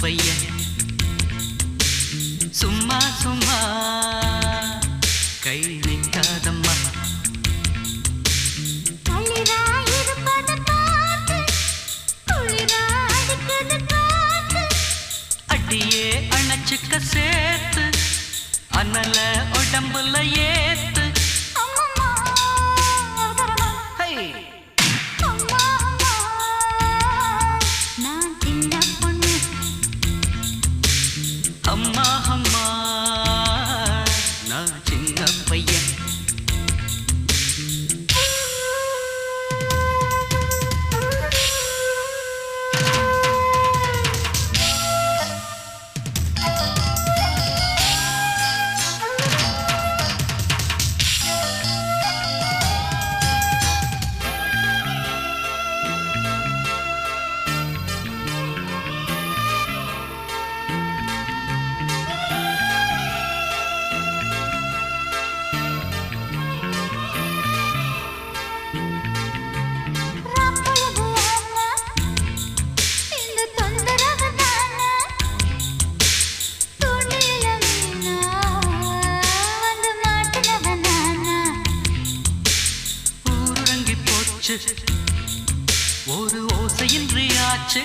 பைய. சும்மா சும்மா. கை நிற்காதம்மா அடியே அணைச்சுக்க சேர்த்து அண்ணல உடம்புல ஏத்து பேச்சு ஒரு ஓசையின்றி ஆச்சு.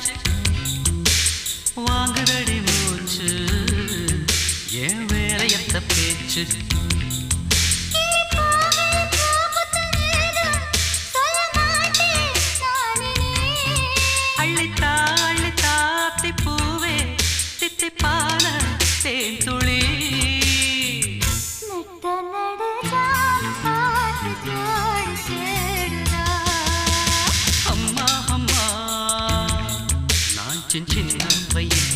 வாங்குதடி மூச்சு. என் வேலையத்த பேச்சு? அள்ளித்தா அள்ளித்தா பூவே தித்திப்பான தேன் 辛勤的耕耘。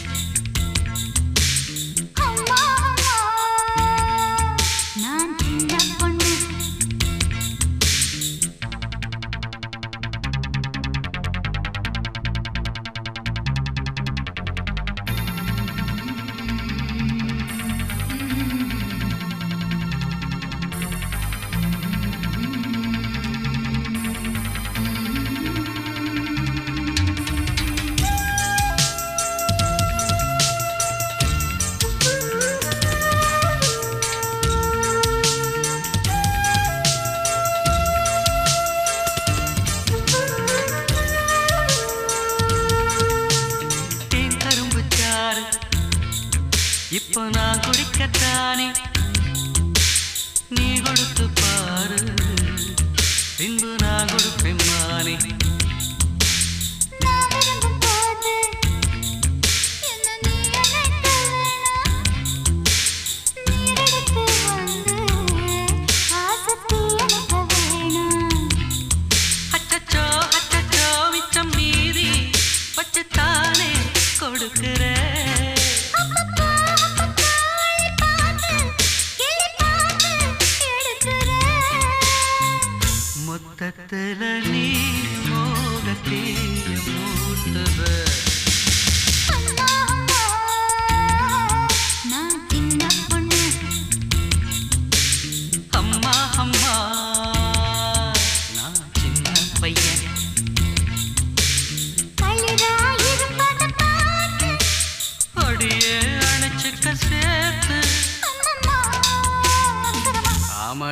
నీ గొడుతు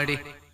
ಮಾಡಿ